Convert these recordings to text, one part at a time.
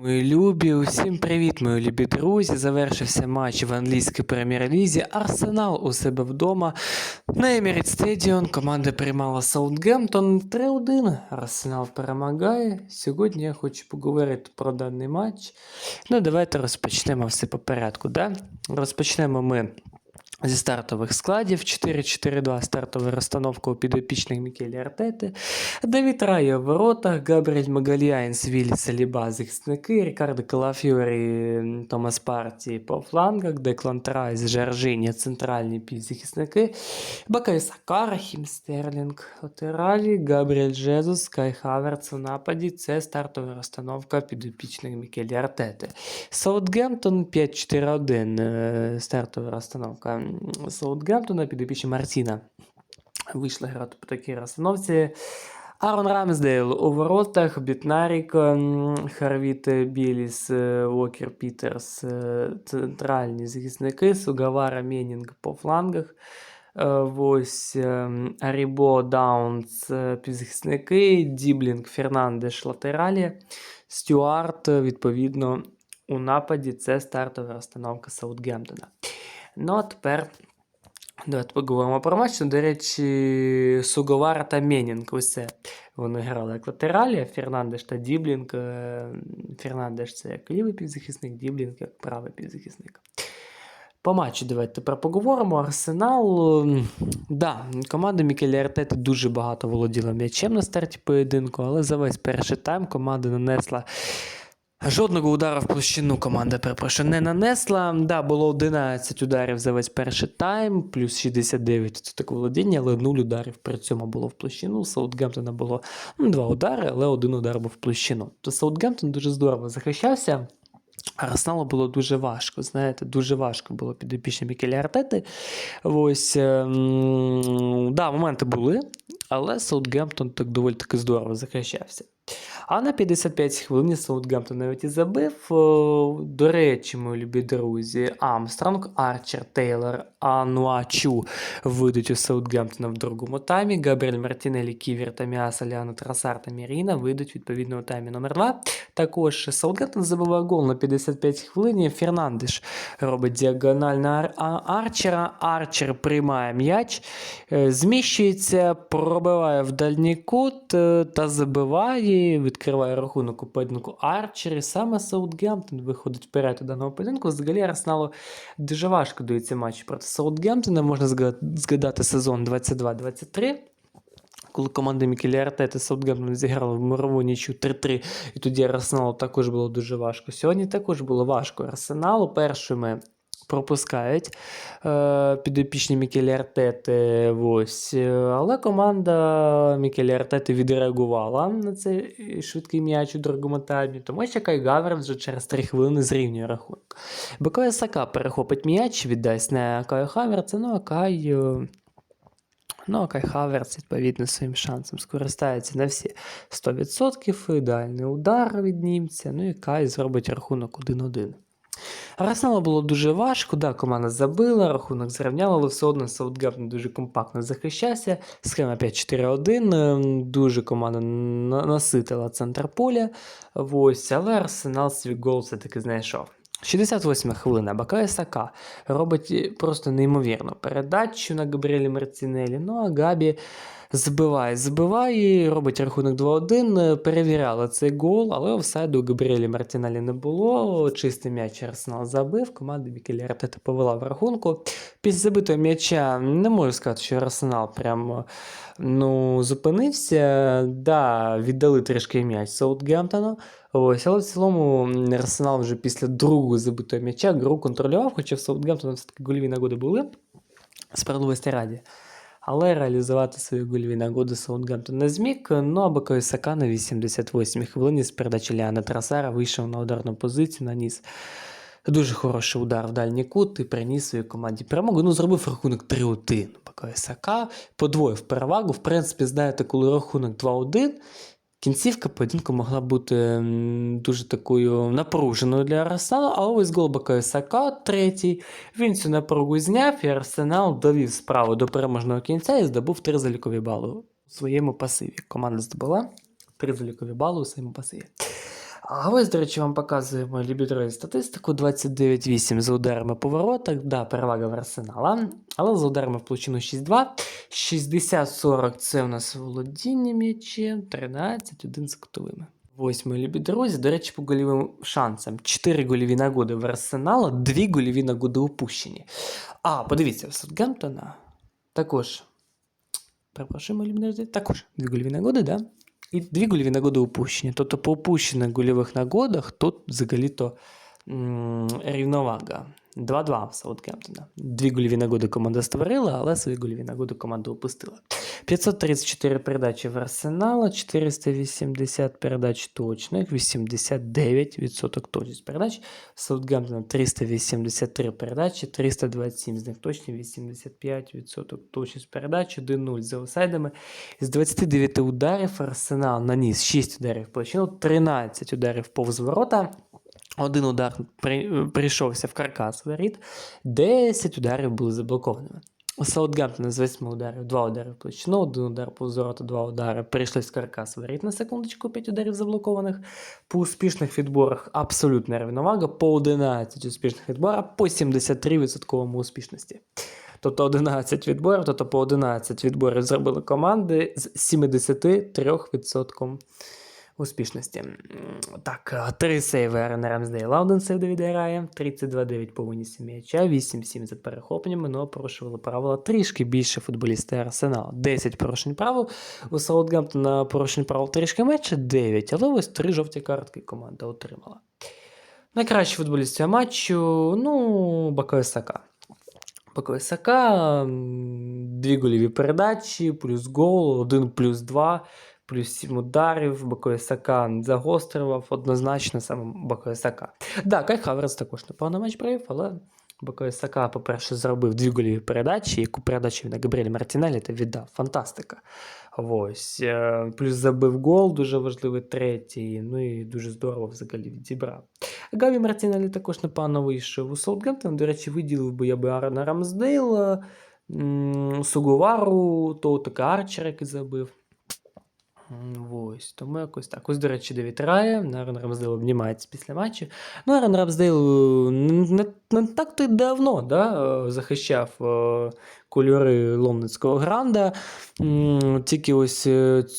Мої любі, усім привіт, мої любі друзі. Завершився матч в англійській прем'єр-лізі. Арсенал у себе вдома. На Emirates Stadium команда приймала Саутгемптон 3-1. Арсенал перемагає. Сьогодні я хочу поговорити про даний матч. Ну, давайте розпочнемо все по порядку. Да? Розпочнемо ми зі стартових складів 4-4-2 стартова розстановка у підопічних Мікелі Артети. Давід Рая в воротах, Габріель Магаліаєнс, Віллі Саліба захисники, Рікардо Калафіорі, Томас Парті по флангах, Деклан Трайс, Жоржиня, центральні півзахисники, Бакай Сака, Рахім Стерлінг, латералі, Габріель Жезус, Кай Хаверц у нападі. Це стартова розстановка підопічних Мікелі Артети. Саутгемптон 5-4-1 е, стартова розстановка Саутгемптона підопічні Мартіна. Вийшла грати по такій розстановці. Арон Рамсдейл у воротах, Бітнарік, Харвіт Біліс, е, Уокер Пітерс, е, центральні захисники, Сугавара Менінг по флангах. Е, Ось ем, Арібо Даунс, півзахисники, Діблінг, Фернандеш, латералі, Стюарт, відповідно, у нападі це стартова розстановка Саутгемптона. Ну, а тепер давайте поговоримо про матч. До речі, Суговара та Менінг, це вони грали як латералі, Фернандеш та Діблінг. е, Фернандеш це як лівий півзахисник, Діблінг як правий півзахисник. По матчу давайте тепер поговоримо. Арсенал. Да, команда Мікелі Артети дуже багато володіла м'ячем на старті поєдинку, але за весь перший тайм команда нанесла Жодного удару в площину команда, перепрошую, не нанесла. Да, було 11 ударів за весь перший тайм, плюс 69 це таке володіння, але 0 ударів при цьому було в площину. У Саутгемптона було ну, 2 удари, але один удар був в площину. То Саутгемптон дуже здорово захищався. Арсеналу було дуже важко, знаєте, дуже важко було підопічні Мікелі Артети. Ось, ем, да, моменти були, але Саутгемптон так доволі таки здорово захищався. А на 55 хвилин Саутгемптон навіть і забив. О, До речі, мої любі друзі, Амстронг, Арчер, Тейлор, Ануачу вийдуть у Саутгемптона в другому таймі. Габріель Мартінелі, Ківер та Міаса, Ліана Трасар та Міріна вийдуть відповідно у таймі номер 2 Також Саутгемптон забиває гол на 55 хвилин. Фернандеш робить діагональ на Арчера. Арчер приймає м'яч, е, зміщується, пробиває в дальній кут е, та забиває, відкриває рахунок у поєдинку Арчер. І саме Саутгемптон виходить вперед у даного поєдинку. Взагалі Арсеналу дуже важко дається матч проти Саутгемптона. Можна згадати сезон 22-23. Коли команда Мікелі Артети Саутгемптон зіграла в мирову нічю 3-3, і тоді Арсеналу також було дуже важко. Сьогодні також було важко. Арсеналу першими пропускають е, підопічні Мікелі Артети. Ось. Але команда Мікелі Артети відреагувала на цей швидкий м'яч у другому таймі, тому що Кай Гаверс вже через 3 хвилини зрівнює рахунок. Бакоя Сака перехопить м'яч, віддасть на Каю Хаверца, ну а Кай. е, Ну, а Кай Хаверс, відповідно, своїм шансом скористається на всі 100%, ідеальний удар від німця, ну і Кай зробить рахунок 1-1. Арсеналу було дуже важко, да, команда забила, рахунок зрівняла, але все одно Саутгемптон дуже компактно захищався. Схема 5-4-1, ем, дуже команда наситила центр поля. Ось, але Арсенал свій гол все-таки знайшов. 68 хвилина. Бакая Сака робить е, просто неймовірну передачу на Габріелі Марцінелі. Ну а Габі збиває, збиває, робить рахунок 2-1. Е, Перевіряли цей гол, але офсайду Габріелі Мартінелі не було. Чистий м'яч Арсенал забив. Команда Мікелі Артета повела в рахунку. Після забитого м'яча не можу сказати, що Арсенал прямо ну, зупинився. Да, віддали трішки м'яч Саутгемптону. Ось, але в цілому Арсенал вже після другого забитого м'яча гру контролював, хоча в Саутгемптона все-таки гольові нагоди були. Справедливості раді. Але реалізувати свої гольові нагоди Саутгемптон не зміг. Ну а Бакой Сака на 88-й хвилині з передачі Ліана Трасара вийшов на ударну позицію, наніс дуже хороший удар в дальній кут і приніс своїй команді перемогу. Ну, зробив рахунок 3-1. Бакой Сака подвоїв перевагу. В принципі, знаєте, коли рахунок 2-1. Кінцівка поєдинку могла бути дуже такою напруженою для Арсеналу, але ось гол Бакою Сака, третій. Він цю напругу зняв, і Арсенал довів справу до переможного кінця і здобув три залікові бали у своєму пасиві. Команда здобула три залікові бали у своєму пасиві. А ось, до речі, вам показує мої любі друзі статистику 29-8 за ударами по воротах. Да, перевага в арсенала. Але за ударами в площину 6-2. 60-40 це у нас володіння м'ячем, 13-1 з кутовими. Ось, мої любі друзі, до речі, по гольовим шансам. 4 гольові нагоди в арсенала, 2 гольові нагоди упущені. А, подивіться, в Саутгемптона також. Перепрошую, мої любі також 2 гольові нагоди, да? І 2 гольові нагоди упущені. Тобто по упущених гульових нагодах тут взагалі-то рівновага. 2-2 в Саутгемптона. Дві гольові нагоди команда створила, але свої гольові нагоди команда упустила. 534 передачі в Арсенала, 480 передач точних, 89% точність передач. Саутгемптона 383 передачі, 327 з них точні, 85% точність передач, 1-0 за офсайдами. З 29 ударів Арсенал наніс 6 ударів в площину, 13 ударів повз ворота. Один удар при, прийшовся в каркас воріт, 10 ударів були заблокованими. У Саутгемптона з 8 ударів, 2 удари в площину, 1 удар по ворота, 2 удари прийшли з каркас воріт на секундочку, 5 ударів заблокованих. По успішних відборах абсолютна рівновага, по 11 успішних відборах, по 73% успішності. Тобто 11 відборів, тобто по 11 відборів зробили команди з 73% успішності. Так, 3 сейви Арена Рамсдейла, один сейв Девіда Рая, 32-9 по винісі м'яча, 8-7 за перехопленнями, але порушували правила трішки більше футболісти Арсенала. 10 порушень правил, у Саутгемптона порушень правил трішки менше, 9, але ось 3 жовті картки команда отримала. Найкращий футболіст цього матчу, ну, Бакою Сака. Бакою Сака, дві голіві передачі, плюс гол, 1 плюс 2, плюс 7 ударів. Бакою Сака загострював однозначно саме Бакою Сака. Да, Кай Хаверс також непевно матч провів, але Бакоясака, по-перше, зробив дві голіві передачі, яку передачу він на Габріелі Мартінелі та віддав. Фантастика. Ось. е, Плюс забив гол, дуже важливий третій. Ну і дуже здорово взагалі відібрав. Гаві Мартінелі також непогано вийшов у Саутгемптон. До речі, виділив би я би Арна Рамсдейла, Сугувару, того таки Арчера, який забив. Ось, тому якось так. Ось, до речі, Девід Рая, Арен Рамсдейл обнімається після матчу. Ну, Арен Рамсдейл е, не, не так то давно да, е, захищав е, кольори лондонського гранда. Тільки ось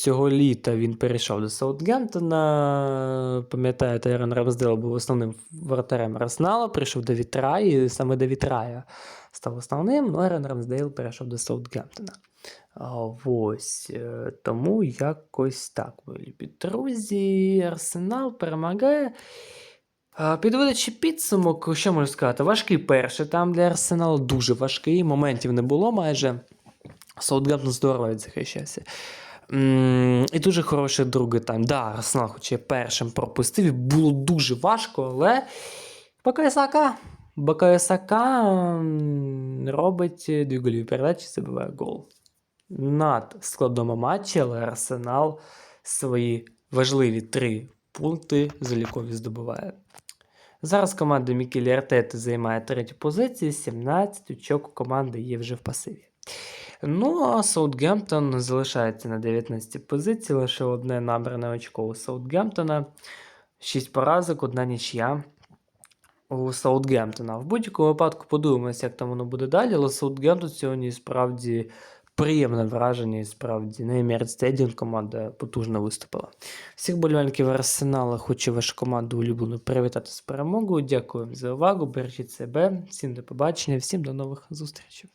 цього літа він перейшов до Саутгемптона. Пам'ятаєте, Ерон Рамсдейл був основним воротарем Арсенала, прийшов до Вітрая, і саме до Вітрая став основним, ну Ерон Рамсдейл перейшов до Саутгемптона. Ось е, тому якось так, любі друзі. Арсенал перемагає. Підводячи підсумок, що можу сказати? Важкий перший там для Арсеналу, дуже важкий. Моментів не було майже. Саутгемптон здорово відзахищався. М, І дуже хороший другий тайм. Да, Арсенал, хоч я першим пропустив, було дуже важко, але Бакає Сака. Бакає Сака м, робить дві голіві передачі, забиває гол. Над складному матчі, але Арсенал свої важливі три пункти залікові здобуває. Зараз команда Мікелі Артети займає третю позицію, 17 очок у команди є вже в пасиві. Ну, а Саутгемптон залишається на 19 позиції, лише одне набране очко у Саутгемптона, 6 поразок, одна нічия у Саутгемптона. В будь-якому випадку подивимося, як там воно буде далі, але Саутгемптон сьогодні справді приємне враження і справді на Emirates команда потужно виступила. Всіх болівальників Арсенала хочу вашу команду улюблену привітати з перемогою. Дякую за увагу. Бережіть себе, всім до побачення, всім до нових зустрічей.